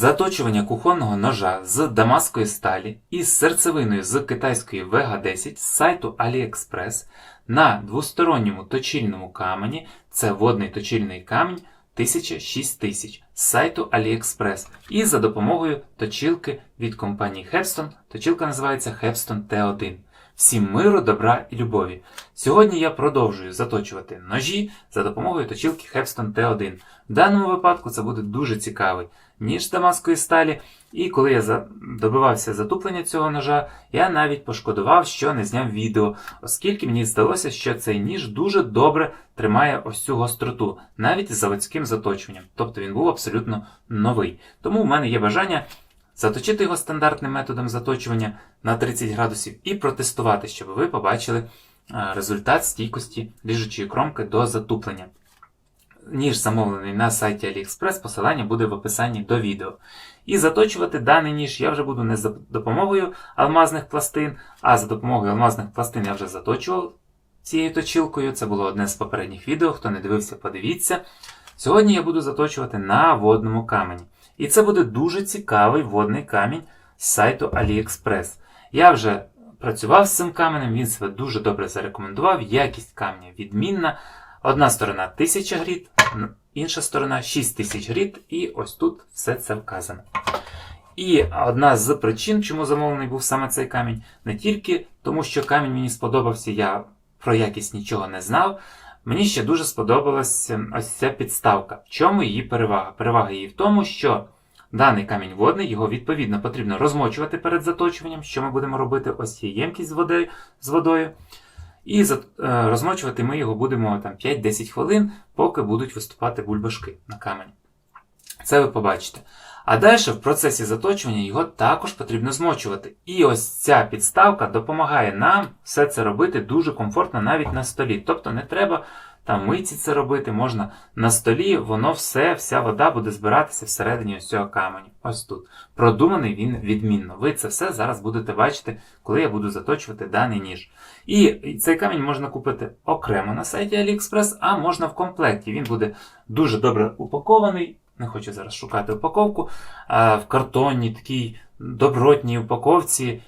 Заточування кухонного ножа з дамаської сталі із серцевиною з китайської Vega10 з сайту AliExpress на двосторонньому точильному камені. Це водний точильний камінь 1006 з сайту AliExpress. І за допомогою точилки від компанії Hepston. Точилка називається Hepston T1. Всім миру, добра і любові. Сьогодні я продовжую заточувати ножі за допомогою точилки Hepston T1. В даному випадку це буде дуже цікавий ніж з дамаської сталі. І коли я добивався затуплення цього ножа, я навіть пошкодував, що не зняв відео, оскільки мені здалося, що цей ніж дуже добре тримає ось цю гостроту, навіть з заводським заточуванням. Тобто він був абсолютно новий. Тому в мене є бажання заточити його стандартним методом заточування на 30 градусів і протестувати, щоб ви побачили е, результат стійкості ріжучої кромки до затуплення. Ніж замовлений на сайті AliExpress, посилання буде в описанні до відео. І заточувати даний ніж я вже буду не за допомогою алмазних пластин, а за допомогою алмазних пластин я вже заточував цією точилкою. Це було одне з попередніх відео. Хто не дивився, подивіться. Сьогодні я буду заточувати на водному камені. І це буде дуже цікавий водний камінь з сайту AliExpress. Я вже працював з цим каменем, він себе дуже добре зарекомендував. Якість камня відмінна. Одна сторона 1000 гріт, н- інша сторона 6000 гріт, і ось тут все це вказано. І одна з причин, чому замовлений був саме цей камінь, не тільки тому, що камінь мені сподобався, я про якість нічого не знав. Мені ще дуже сподобалась ем, ось ця підставка. В чому її перевага? Перевага її в тому, що даний камінь водний, його відповідно потрібно розмочувати перед заточуванням, що ми будемо робити. Ось є ємкість. З водою. І е, розмочувати ми його будемо там 5-10 хвилин, поки будуть виступати бульбашки на камені. Це ви побачите. А далі в процесі заточування його також потрібно змочувати. І ось ця підставка допомагає нам все це робити дуже комфортно навіть на столі. Тобто не треба там митці це робити, можна на столі, воно все, вся вода буде збиратися всередині ось цього каменю. Ось тут. Продуманий він відмінно. Ви це все зараз будете бачити, коли я буду заточувати даний ніж. І цей камінь можна купити окремо на сайті AliExpress, а можна в комплекті. Він буде дуже добре упакований. Не хочу зараз шукати упаковку. В картонній такій добротній упаковці.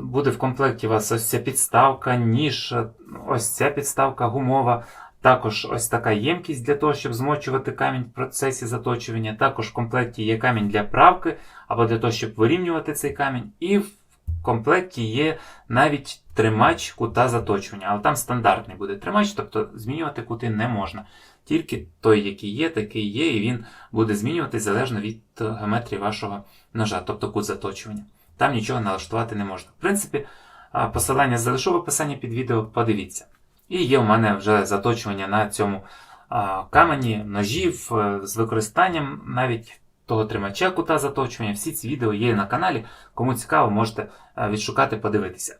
Буде в комплекті у вас ось ця підставка, ніж, ось ця підставка гумова. Також ось така ємкість для того, щоб змочувати камінь в процесі заточування. Також в комплекті є камінь для правки або для того, щоб вирівнювати цей камінь. І в комплекті є навіть тримач кута заточування, але там стандартний буде тримач, тобто змінювати кути не можна. Тільки той, який є, такий є, і він буде змінюватись залежно від геометрії вашого ножа, тобто кут заточування. Там нічого налаштувати не можна. В принципі, посилання залишу в описанні під відео, подивіться. І є у мене вже заточування на цьому камені ножів е, з використанням навіть того тримача кута заточування. Всі ці відео є на каналі. Кому цікаво, можете е, відшукати, подивитися.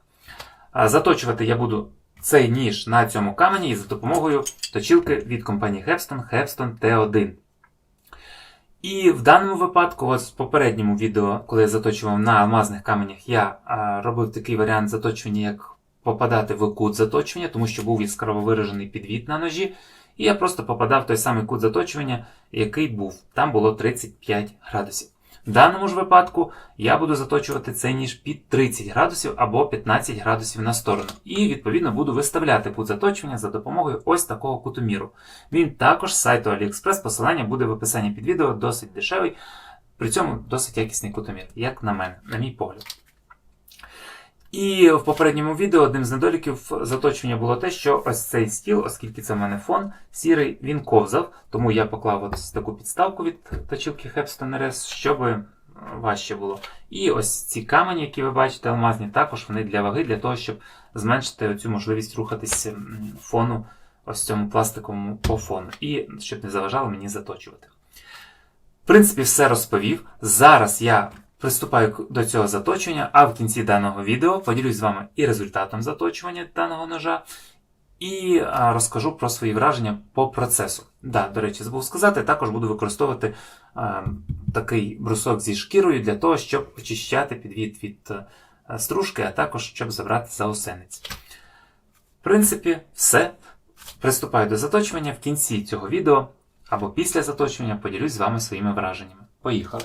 Заточувати я буду цей ніж на цьому камені за допомогою точилки від компанії Hepston Hepston T1. І в даному випадку, ось в попередньому відео, коли я заточував на алмазних каменях, я робив такий варіант заточування, як попадати в кут заточування, тому що був яскраво виражений підвід на ножі. І я просто попадав в той самий кут заточування, який був. Там було 35 градусів. В даному ж випадку я буду заточувати цей ніж під 30 градусів або 15 градусів на сторону. І відповідно буду виставляти кут заточення за допомогою ось такого кутоміру. Він також з сайту AliExpress, посилання буде в описанні під відео, досить дешевий, при цьому досить якісний кутомір, як на мене, на мій погляд. І в попередньому відео одним з недоліків заточення було те, що ось цей стіл, оскільки це в мене фон сірий, він ковзав, тому я поклав ось таку підставку від точилки Hepston RS, щоб важче було. І ось ці камені, які ви бачите, алмазні, також вони для ваги, для того, щоб зменшити цю можливість рухатись фону, ось цьому пластиковому по фону, і щоб не заважало мені заточувати. В принципі, все розповів. Зараз я приступаю до цього заточення, а в кінці даного відео поділюсь з вами і результатом заточування даного ножа, і розкажу про свої враження по процесу. Да, до речі, забув сказати, також буду використовувати а, такий брусок зі шкірою для того, щоб очищати підвід від е, стружки, а також щоб забрати заосенець. В принципі, все. Приступаю до заточування. В кінці цього відео або після заточування поділюсь з вами своїми враженнями. Поїхали.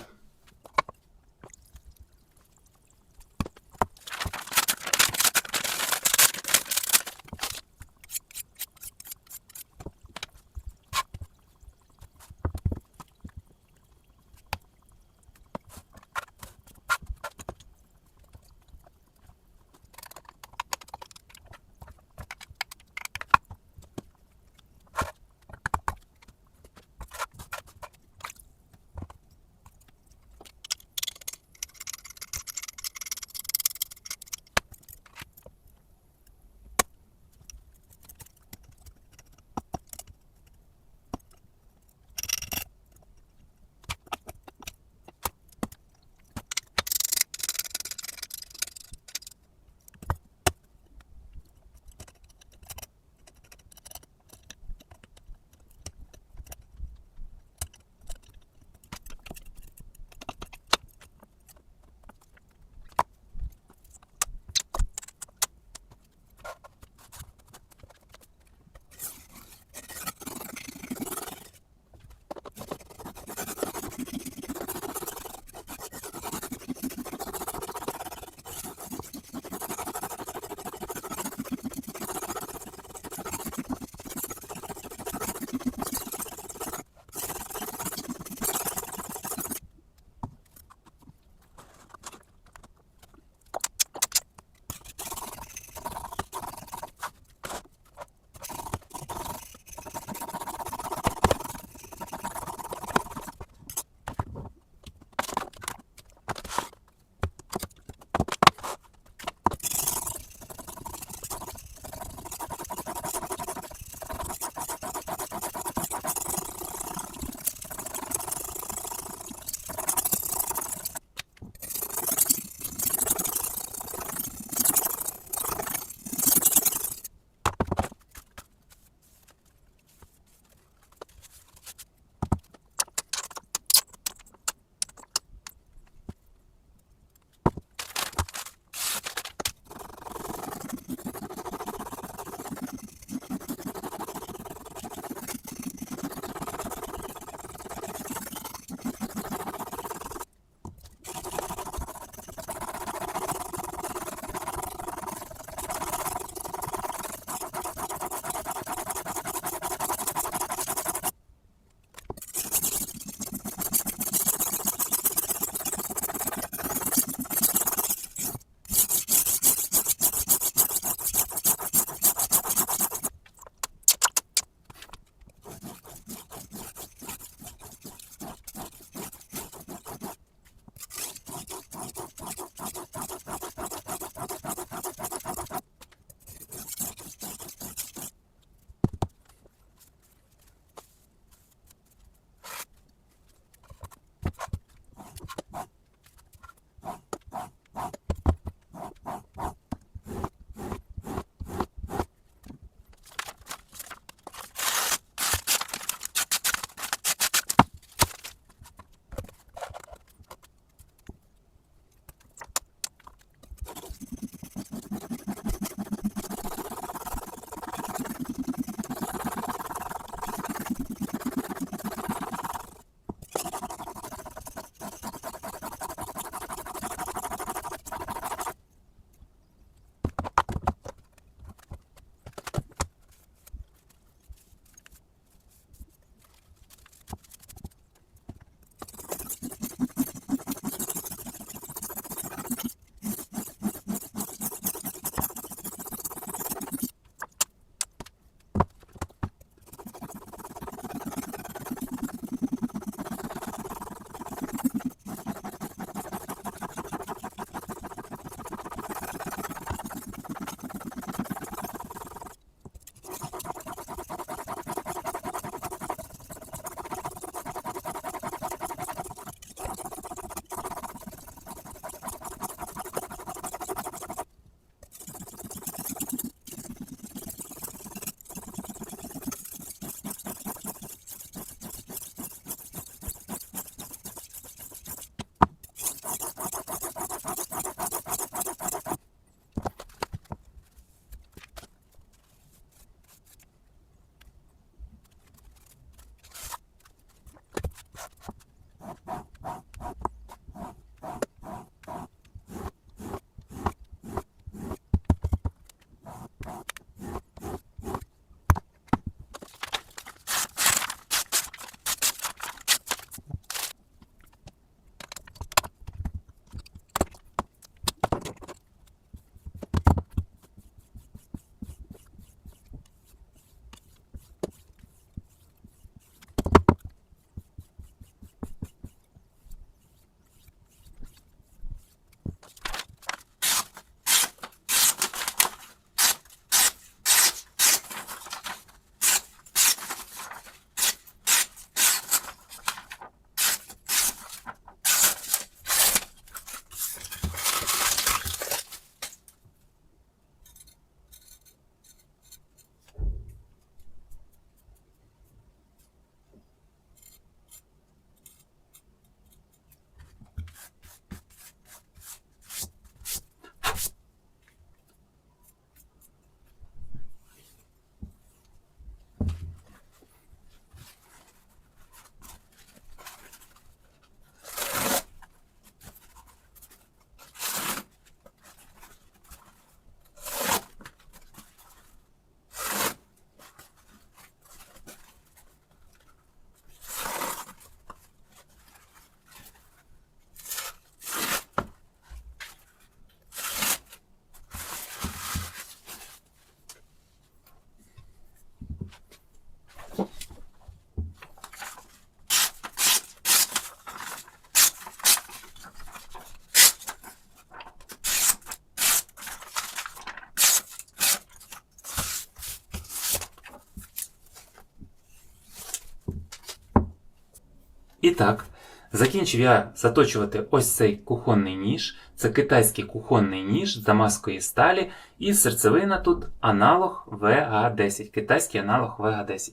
І так, закінчив я заточувати ось цей кухонний ніж. Це китайський кухонний ніж з дамаської сталі, і серцевина тут аналог VH10, китайський аналог VH10.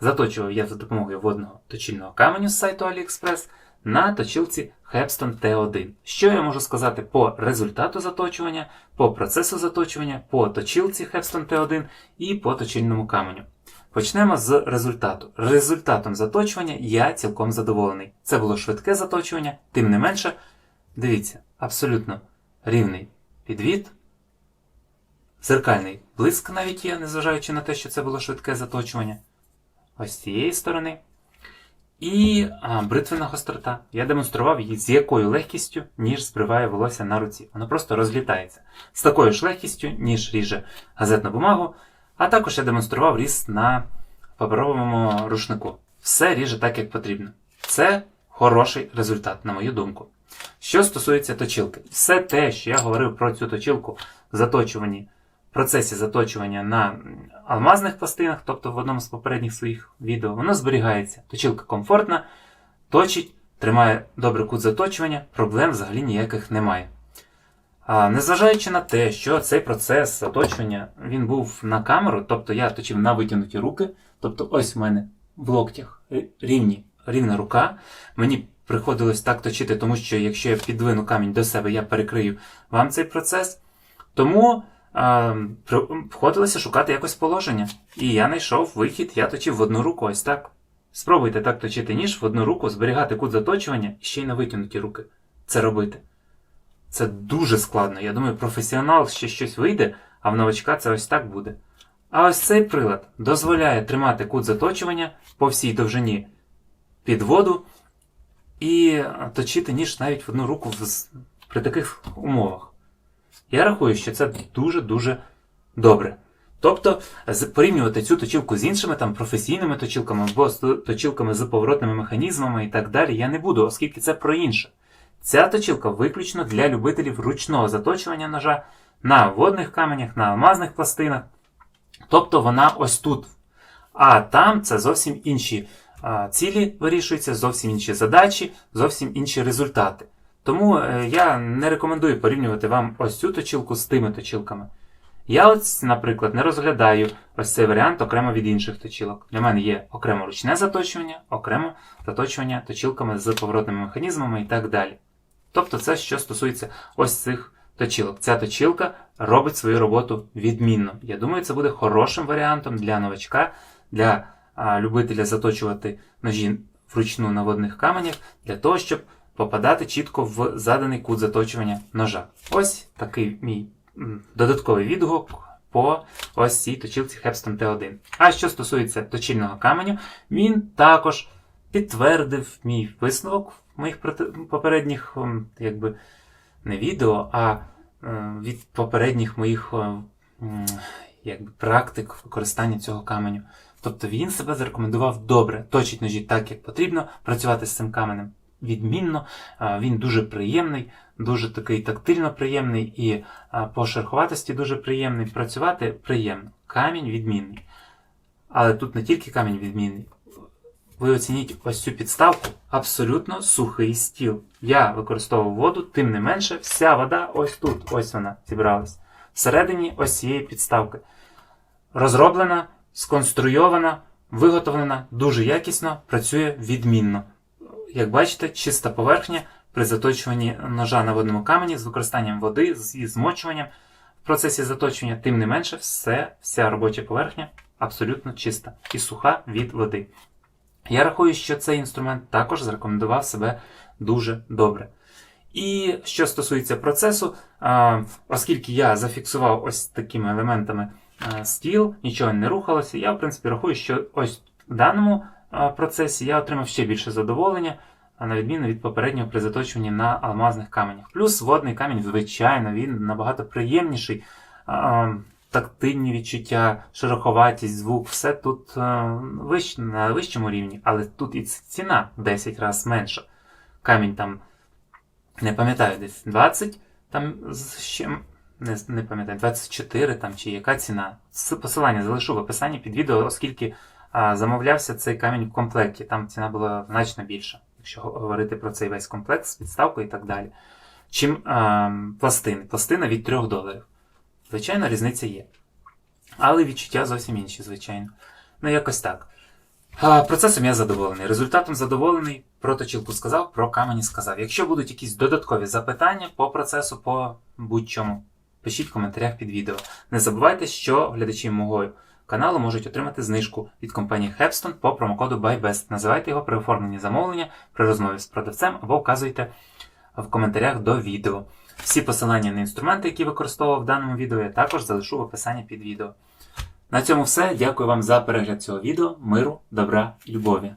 Заточував я за допомогою водного точильного каменю з сайту AliExpress на точилці Hepston T1. Що я можу сказати по результату заточування, по процесу заточування, по точилці Hepston T1 і по точильному каменю. Почнемо з результату. Результатом заточування я цілком задоволений. Це було швидке заточування, тим не менше, дивіться, абсолютно рівний підвід, зеркальний блиск навіть є, незважаючи на те, що це було швидке заточування. Ось з цієї сторони. І а, бритвена гострота. Я демонстрував її з якою легкістю, ніж збриває волосся на руці. Воно просто розлітається. З такою ж легкістю, ніж ріже газетну бумагу. А також я демонстрував різ на паперовому рушнику. Все ріже так, як потрібно. Це хороший результат, на мою думку. Що стосується точилки, все те, що я говорив про цю точилку в заточуванні, процесі заточування на алмазних пластинах, тобто в одному з попередніх своїх відео, воно зберігається. Точилка комфортна, точить, тримає добрий кут заточування, проблем взагалі ніяких немає. Незважаючи на те, що цей процес заточування він був на камеру, тобто я точив на витягнуті руки, тобто ось в мене в локтях рівні, рівна рука. Мені приходилось так точити, тому що якщо я підвину камінь до себе, я перекрию вам цей процес. Тому а, входилося шукати якось положення. І я знайшов вихід, я точив в одну руку, ось так. Спробуйте так точити ніж в одну руку, зберігати кут заточування і ще й на витягнуті руки. Це робити. Це дуже складно. Я думаю, професіонал ще щось вийде, а в новачка це ось так буде. А ось цей прилад дозволяє тримати кут заточування по всій довжині під воду і точити ніж навіть в одну руку при таких умовах. Я рахую, що це дуже-дуже добре. Тобто, порівнювати цю точилку з іншими там професійними точилками або з точилками з поворотними механізмами і так далі, я не буду, оскільки це про інше. Ця точилка виключно для любителів ручного заточування ножа на водних каменях, на алмазних пластинах. Тобто вона ось тут. А там це зовсім інші цілі вирішуються, зовсім інші задачі, зовсім інші результати. Тому е, я не рекомендую порівнювати вам ось цю точилку з тими точилками. Я, ось, наприклад, не розглядаю ось цей варіант окремо від інших точилок. Для мене є окремо ручне заточування, окремо заточування точилками з поворотними механізмами і так далі. Тобто, це що стосується ось цих точилок. Ця точилка робить свою роботу відмінно. Я думаю, це буде хорошим варіантом для новачка, для а, любителя заточувати ножі вручну на водних каменях, для того, щоб попадати чітко в заданий кут заточування ножа. Ось такий мій додатковий відгук. По ось цій точилці Hepston T1. А що стосується точильного каменю, він також підтвердив мій висновок моїх попередніх, ем, якби не відео, а е, від попередніх моїх е, якби, практик використання цього каменю. Тобто він себе зарекомендував добре, точить ножі так, як потрібно, працювати з цим каменем відмінно. Він дуже приємний, дуже такий тактильно приємний і по шерховатості дуже приємний. Працювати приємно. Камінь відмінний. Але тут не тільки камінь відмінний ви оцініть ось цю підставку абсолютно сухий стіл. Я використовував воду, тим не менше, вся вода ось тут, ось вона зібралась. Всередині ось цієї підставки. Розроблена, сконструйована, виготовлена дуже якісно, працює відмінно. Як бачите, чиста поверхня при заточуванні ножа на водному камені з використанням води, зі змочуванням в процесі заточення, тим не менше, все, вся робоча поверхня абсолютно чиста і суха від води. Я рахую, що цей інструмент також зарекомендував себе дуже добре. І що стосується процесу, оскільки я зафіксував ось такими елементами стіл, нічого не рухалося, я, в принципі, рахую, що ось в даному процесі я отримав ще більше задоволення, на відміну від попереднього при заточуванні на алмазних каменях. Плюс водний камінь, звичайно, він набагато приємніший тактильні відчуття, шероховатість, звук, все тут е, вищ, на вищому рівні, але тут і ціна 10 разів менша. Камінь там, не пам'ятаю, десь 20, там ще, не не пам'ятаю, 24 там, чи яка ціна. Посилання залишу в описанні під відео, оскільки а, замовлявся цей камінь в комплекті, там ціна була значно більша. якщо говорити про цей весь комплекс, підставку і так далі, чим е, пластини. Пластина від 3 доларів. Звичайно, різниця є. Але відчуття зовсім інші, звичайно. Ну, якось так. Процесом я задоволений. Результатом задоволений. Про точілку сказав, про камені сказав. Якщо будуть якісь додаткові запитання по процесу, по будь-чому, пишіть в коментарях під відео. Не забувайте, що глядачі мого каналу можуть отримати знижку від компанії Hepstone по промокоду BuyBest. Називайте його при оформленні замовлення, при розмові з продавцем або вказуйте в коментарях до відео. Всі посилання на інструменти, які використовував в даному відео, я також залишу в описанні під відео. На цьому все. Дякую вам за перегляд цього відео. Миру, добра любові.